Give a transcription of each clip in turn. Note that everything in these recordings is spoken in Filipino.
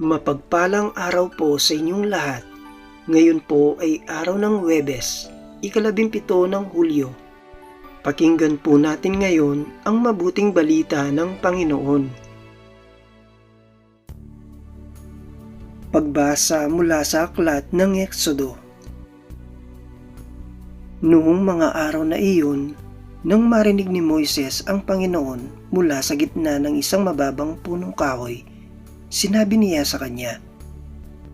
Mapagpalang araw po sa inyong lahat. Ngayon po ay araw ng Webes, ikalabimpito ng Hulyo. Pakinggan po natin ngayon ang mabuting balita ng Panginoon. Pagbasa mula sa aklat ng Eksodo Noong mga araw na iyon, nang marinig ni Moises ang Panginoon mula sa gitna ng isang mababang punong kahoy, Sinabi niya sa kanya,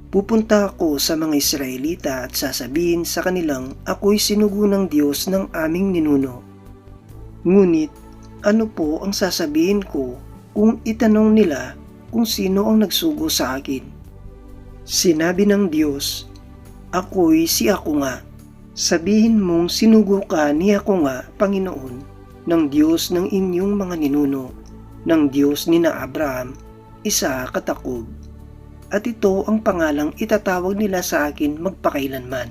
Pupunta ako sa mga Israelita at sasabihin sa kanilang ako'y sinugo ng Diyos ng aming ninuno. Ngunit ano po ang sasabihin ko kung itanong nila kung sino ang nagsugo sa akin? Sinabi ng Diyos, Ako'y si ako nga. Sabihin mong sinugo ka ni ako nga, Panginoon, ng Diyos ng inyong mga ninuno, ng Diyos ni na Abraham, isa katakob. At ito ang pangalang itatawag nila sa akin magpakailanman.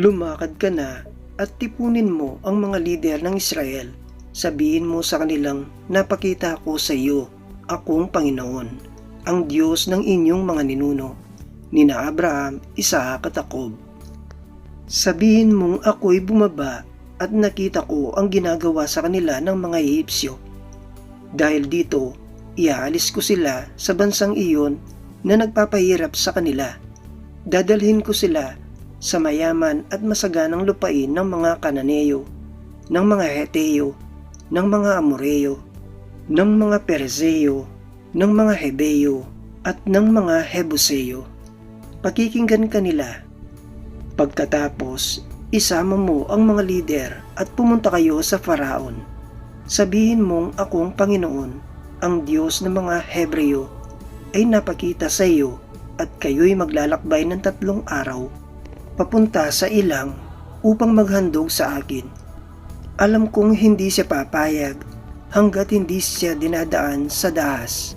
Lumakad ka na at tipunin mo ang mga lider ng Israel. Sabihin mo sa kanilang, napakita ko sa iyo, akong Panginoon, ang Diyos ng inyong mga ninuno, ni na Abraham, Isaac at Jacob. Sabihin mong ako'y bumaba at nakita ko ang ginagawa sa kanila ng mga Ehipsyo. Dahil dito, Iaalis ko sila sa bansang iyon na nagpapahirap sa kanila. Dadalhin ko sila sa mayaman at masaganang lupain ng mga Kananeo, ng mga Heteo, ng mga Amoreo, ng mga Perzeo, ng mga Hebeo, at ng mga Hebuseo. Pakikinggan kanila. Pagkatapos, isama mo ang mga lider at pumunta kayo sa Faraon. Sabihin mong akong Panginoon ang Diyos ng mga Hebreo ay napakita sa iyo at kayo'y maglalakbay ng tatlong araw papunta sa ilang upang maghandog sa akin. Alam kong hindi siya papayag hanggat hindi siya dinadaan sa dahas.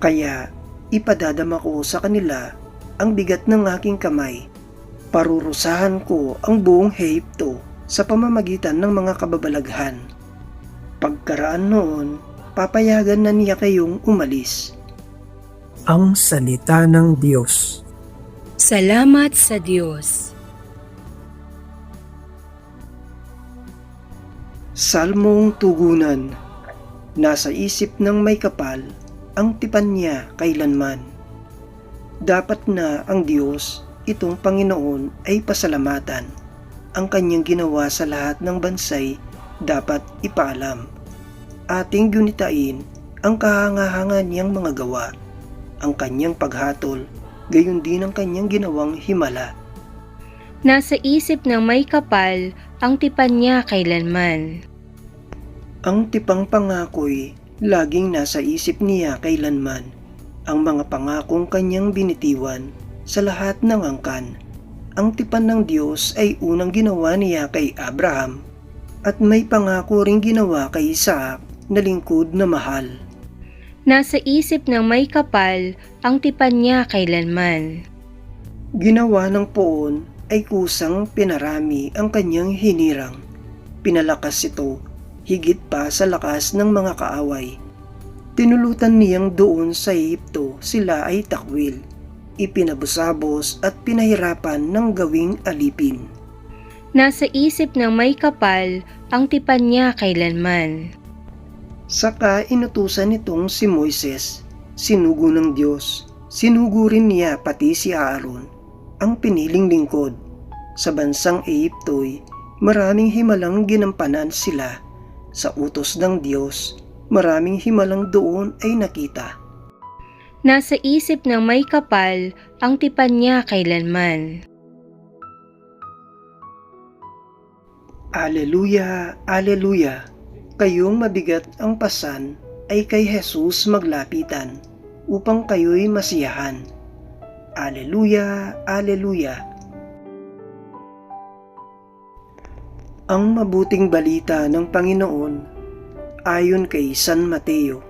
Kaya ipadadama ko sa kanila ang bigat ng aking kamay. Parurusahan ko ang buong Heipto sa pamamagitan ng mga kababalaghan. Pagkaraan noon, papayagan na niya kayong umalis. Ang Salita ng Diyos Salamat sa Diyos. Salmong Tugunan Nasa isip ng may kapal, ang tipan niya kailanman. Dapat na ang Diyos, itong Panginoon ay pasalamatan. Ang kanyang ginawa sa lahat ng bansay dapat ipaalam ating gunitain ang kahanga-hanga niyang mga gawa, ang kanyang paghatol, gayon din ang kanyang ginawang himala. Nasa isip ng may kapal ang tipan niya kailanman. Ang tipang pangako'y laging nasa isip niya kailanman, ang mga pangakong kanyang binitiwan sa lahat ng angkan. Ang tipan ng Diyos ay unang ginawa niya kay Abraham at may pangako ring ginawa kay Isaac na lingkod na mahal. Nasa isip ng may kapal ang tipan niya kailanman. Ginawa ng poon ay kusang pinarami ang kanyang hinirang. Pinalakas ito higit pa sa lakas ng mga kaaway. Tinulutan niyang doon sa Egypto sila ay takwil, ipinabusabos at pinahirapan ng gawing alipin. Nasa isip ng may kapal ang tipan niya kailanman. Saka inutusan nitong si Moises, sinugo ng Diyos. Sinugo rin niya pati si Aaron, ang piniling lingkod. Sa bansang Egypto'y maraming himalang ginampanan sila. Sa utos ng Diyos, maraming himalang doon ay nakita. Nasa isip ng may kapal ang tipan niya kailanman. Aleluya, Aleluya! Kayong mabigat ang pasan ay kay Jesus maglapitan upang kayo'y masiyahan. Aleluya, Aleluya. Ang mabuting balita ng Panginoon ayon kay San Mateo.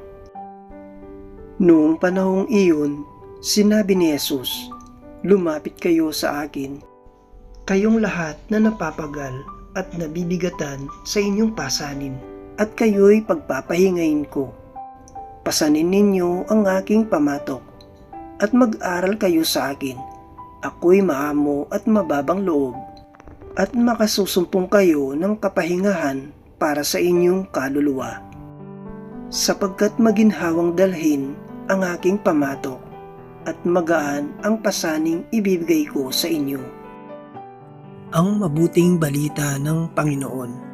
Noong panahong iyon, sinabi ni Jesus, Lumapit kayo sa akin, kayong lahat na napapagal at nabibigatan sa inyong pasanin at kayo'y pagpapahingayin ko. Pasanin ninyo ang aking pamatok at mag-aral kayo sa akin. Ako'y maamo at mababang loob at makasusumpong kayo ng kapahingahan para sa inyong kaluluwa. Sapagkat maginhawang dalhin ang aking pamatok at magaan ang pasaning ibibigay ko sa inyo. Ang mabuting balita ng Panginoon.